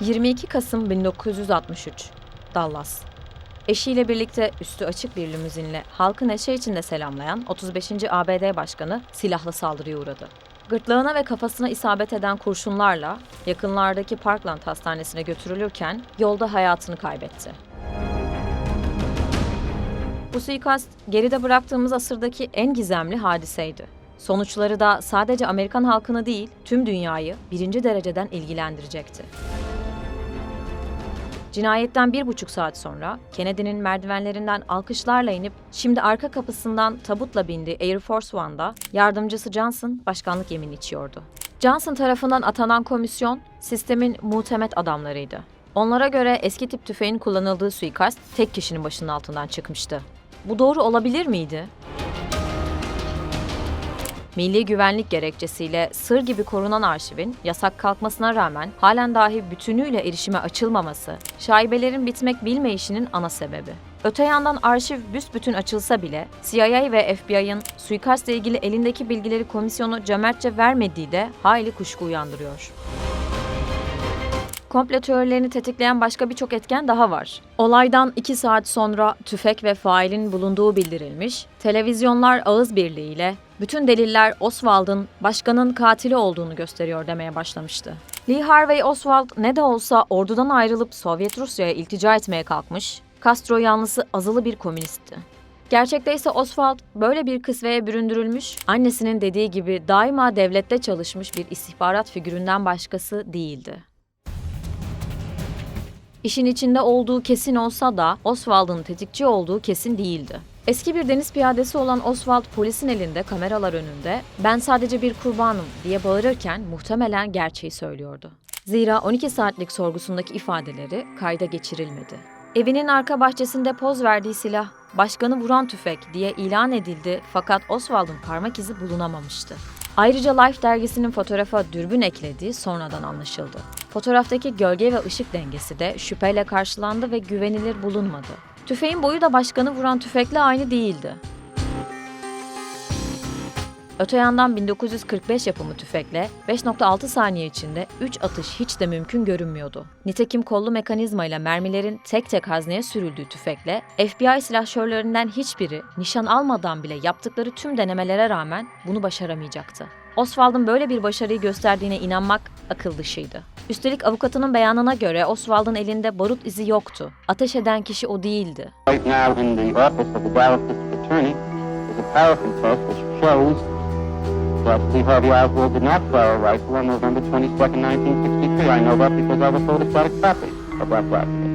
22 Kasım 1963 Dallas Eşiyle birlikte üstü açık bir limuzinle halkı neşe içinde selamlayan 35. ABD Başkanı silahlı saldırıya uğradı. Gırtlağına ve kafasına isabet eden kurşunlarla yakınlardaki Parkland Hastanesi'ne götürülürken yolda hayatını kaybetti. Bu suikast geride bıraktığımız asırdaki en gizemli hadiseydi. Sonuçları da sadece Amerikan halkını değil, tüm dünyayı birinci dereceden ilgilendirecekti. Cinayetten bir buçuk saat sonra Kennedy'nin merdivenlerinden alkışlarla inip şimdi arka kapısından tabutla bindiği Air Force One'da yardımcısı Johnson başkanlık yemini içiyordu. Johnson tarafından atanan komisyon sistemin muhtemet adamlarıydı. Onlara göre eski tip tüfeğin kullanıldığı suikast tek kişinin başının altından çıkmıştı. Bu doğru olabilir miydi? Milli güvenlik gerekçesiyle sır gibi korunan arşivin yasak kalkmasına rağmen halen dahi bütünüyle erişime açılmaması, şaibelerin bitmek bilmeyişinin ana sebebi. Öte yandan arşiv büsbütün açılsa bile CIA ve FBI'ın suikastla ilgili elindeki bilgileri komisyonu cömertçe vermediği de hayli kuşku uyandırıyor. Komplo teorilerini tetikleyen başka birçok etken daha var. Olaydan 2 saat sonra tüfek ve failin bulunduğu bildirilmiş, televizyonlar ağız birliğiyle bütün deliller Oswald'ın başkanın katili olduğunu gösteriyor demeye başlamıştı. Lee Harvey Oswald ne de olsa ordudan ayrılıp Sovyet Rusya'ya iltica etmeye kalkmış, Castro yanlısı azılı bir komünistti. Gerçekte ise Oswald böyle bir kısveye büründürülmüş, annesinin dediği gibi daima devlette çalışmış bir istihbarat figüründen başkası değildi. İşin içinde olduğu kesin olsa da Oswald'ın tetikçi olduğu kesin değildi. Eski bir deniz piyadesi olan Oswald polisin elinde kameralar önünde ben sadece bir kurbanım diye bağırırken muhtemelen gerçeği söylüyordu. Zira 12 saatlik sorgusundaki ifadeleri kayda geçirilmedi. Evinin arka bahçesinde poz verdiği silah başkanı vuran tüfek diye ilan edildi fakat Oswald'ın parmak izi bulunamamıştı. Ayrıca Life dergisinin fotoğrafa dürbün eklediği sonradan anlaşıldı. Fotoğraftaki gölge ve ışık dengesi de şüpheyle karşılandı ve güvenilir bulunmadı. Tüfeğin boyu da başkanı vuran tüfekle aynı değildi. Öte yandan 1945 yapımı tüfekle 5.6 saniye içinde 3 atış hiç de mümkün görünmüyordu. Nitekim kollu mekanizmayla mermilerin tek tek hazneye sürüldüğü tüfekle FBI silahşörlerinden hiçbiri nişan almadan bile yaptıkları tüm denemelere rağmen bunu başaramayacaktı. Oswald'ın böyle bir başarıyı gösterdiğine inanmak akıl dışıydı. Üstelik avukatının beyanına göre Oswald'ın elinde barut izi yoktu. Ateş eden kişi o değildi. Right now in the office of the Dallas District Attorney is a paraffin post which shows that Lee Harvey Oswald did not fire a rifle on November 22nd, 1963. I know that because I have a photostatic copy of that document.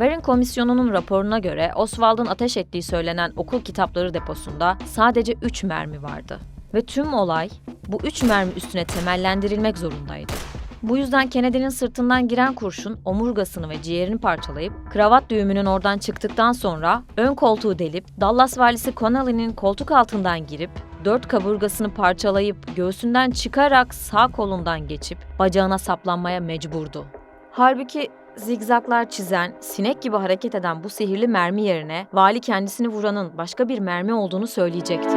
Warren Komisyonu'nun raporuna göre Oswald'ın ateş ettiği söylenen okul kitapları deposunda sadece 3 mermi vardı. Ve tüm olay bu 3 mermi üstüne temellendirilmek zorundaydı. Bu yüzden Kennedy'nin sırtından giren kurşun omurgasını ve ciğerini parçalayıp kravat düğümünün oradan çıktıktan sonra ön koltuğu delip Dallas valisi Connolly'nin koltuk altından girip dört kaburgasını parçalayıp göğsünden çıkarak sağ kolundan geçip bacağına saplanmaya mecburdu. Halbuki zigzaklar çizen, sinek gibi hareket eden bu sihirli mermi yerine vali kendisini vuranın başka bir mermi olduğunu söyleyecekti.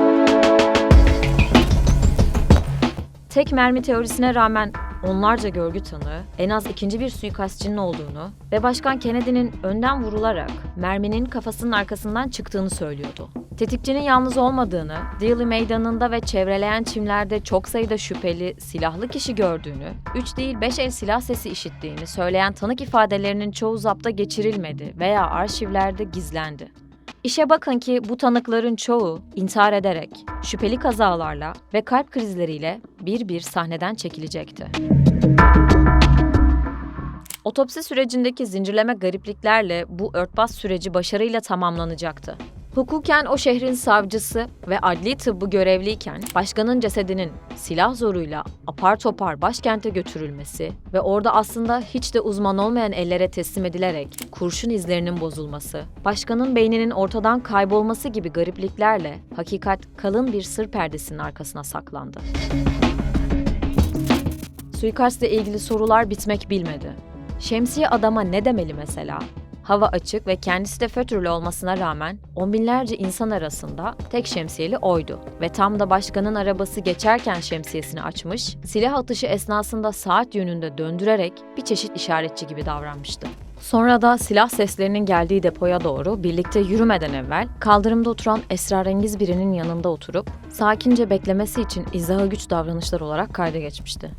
Tek mermi teorisine rağmen onlarca görgü tanığı en az ikinci bir suikastçının olduğunu ve Başkan Kennedy'nin önden vurularak merminin kafasının arkasından çıktığını söylüyordu. Tetikçinin yalnız olmadığını, Dealey Meydanı'nda ve çevreleyen çimlerde çok sayıda şüpheli, silahlı kişi gördüğünü, 3 değil 5 el silah sesi işittiğini söyleyen tanık ifadelerinin çoğu zapta geçirilmedi veya arşivlerde gizlendi. İşe bakın ki bu tanıkların çoğu intihar ederek, şüpheli kazalarla ve kalp krizleriyle bir bir sahneden çekilecekti. Otopsi sürecindeki zincirleme garipliklerle bu örtbas süreci başarıyla tamamlanacaktı. Hukuken o şehrin savcısı ve adli tıbbı görevliyken başkanın cesedinin silah zoruyla apar topar başkente götürülmesi ve orada aslında hiç de uzman olmayan ellere teslim edilerek kurşun izlerinin bozulması, başkanın beyninin ortadan kaybolması gibi garipliklerle hakikat kalın bir sır perdesinin arkasına saklandı. Suikastla ilgili sorular bitmek bilmedi. Şemsiye adama ne demeli mesela? Hava açık ve kendisi de fötürlü olmasına rağmen on binlerce insan arasında tek şemsiyeli oydu. Ve tam da başkanın arabası geçerken şemsiyesini açmış, silah atışı esnasında saat yönünde döndürerek bir çeşit işaretçi gibi davranmıştı. Sonra da silah seslerinin geldiği depoya doğru birlikte yürümeden evvel kaldırımda oturan esrarengiz birinin yanında oturup sakince beklemesi için izaha güç davranışlar olarak kayda geçmişti.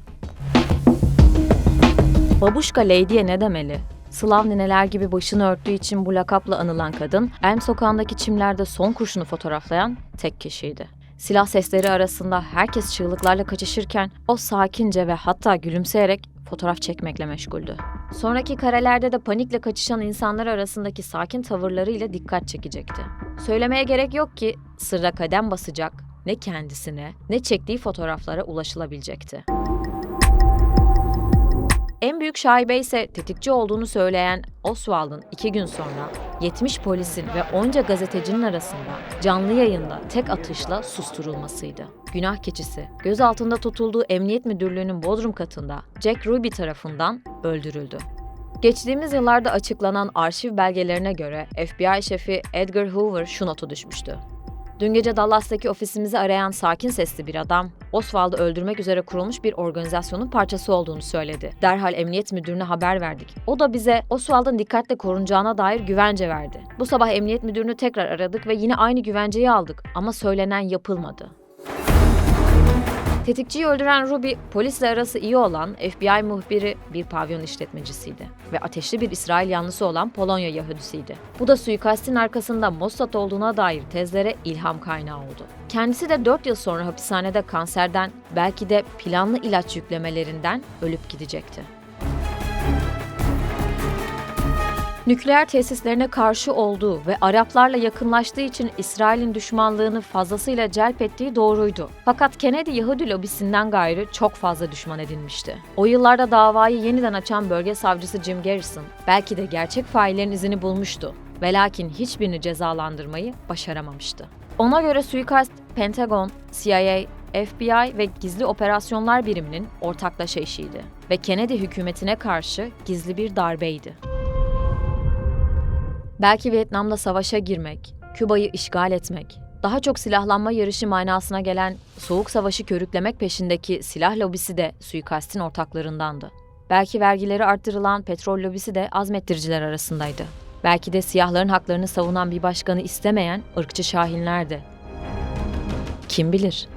Babuşka Lady'ye ne demeli? Slav nineler gibi başını örttüğü için bu lakapla anılan kadın, Elm sokağındaki çimlerde son kurşunu fotoğraflayan tek kişiydi. Silah sesleri arasında herkes çığlıklarla kaçışırken o sakince ve hatta gülümseyerek fotoğraf çekmekle meşguldü. Sonraki karelerde de panikle kaçışan insanlar arasındaki sakin tavırlarıyla dikkat çekecekti. Söylemeye gerek yok ki sırra kadem basacak ne kendisine ne çektiği fotoğraflara ulaşılabilecekti. En büyük şaibe ise tetikçi olduğunu söyleyen Oswald'ın iki gün sonra 70 polisin ve onca gazetecinin arasında canlı yayında tek atışla susturulmasıydı. Günah keçisi gözaltında tutulduğu Emniyet Müdürlüğü'nün bodrum katında Jack Ruby tarafından öldürüldü. Geçtiğimiz yıllarda açıklanan arşiv belgelerine göre FBI şefi Edgar Hoover şu notu düşmüştü. Dün gece Dallas'taki ofisimizi arayan sakin sesli bir adam, Oswald'ı öldürmek üzere kurulmuş bir organizasyonun parçası olduğunu söyledi. Derhal emniyet müdürüne haber verdik. O da bize Oswald'ın dikkatle korunacağına dair güvence verdi. Bu sabah emniyet müdürünü tekrar aradık ve yine aynı güvenceyi aldık ama söylenen yapılmadı. Tetikçiyi öldüren Ruby, polisle arası iyi olan FBI muhbiri bir pavyon işletmecisiydi ve ateşli bir İsrail yanlısı olan Polonya Yahudisiydi. Bu da suikastin arkasında Mossad olduğuna dair tezlere ilham kaynağı oldu. Kendisi de 4 yıl sonra hapishanede kanserden, belki de planlı ilaç yüklemelerinden ölüp gidecekti. Nükleer tesislerine karşı olduğu ve Araplarla yakınlaştığı için İsrail'in düşmanlığını fazlasıyla celp ettiği doğruydu. Fakat Kennedy Yahudi lobisinden gayrı çok fazla düşman edinmişti. O yıllarda davayı yeniden açan bölge savcısı Jim Garrison belki de gerçek faillerin izini bulmuştu ve lakin hiçbirini cezalandırmayı başaramamıştı. Ona göre suikast Pentagon, CIA, FBI ve Gizli Operasyonlar Biriminin ortaklaşa işiydi ve Kennedy hükümetine karşı gizli bir darbeydi. Belki Vietnam'da savaşa girmek, Küba'yı işgal etmek, daha çok silahlanma yarışı manasına gelen Soğuk Savaşı körüklemek peşindeki silah lobisi de suikastin ortaklarındandı. Belki vergileri arttırılan petrol lobisi de azmettiriciler arasındaydı. Belki de siyahların haklarını savunan bir başkanı istemeyen ırkçı şahinlerdi. Kim bilir?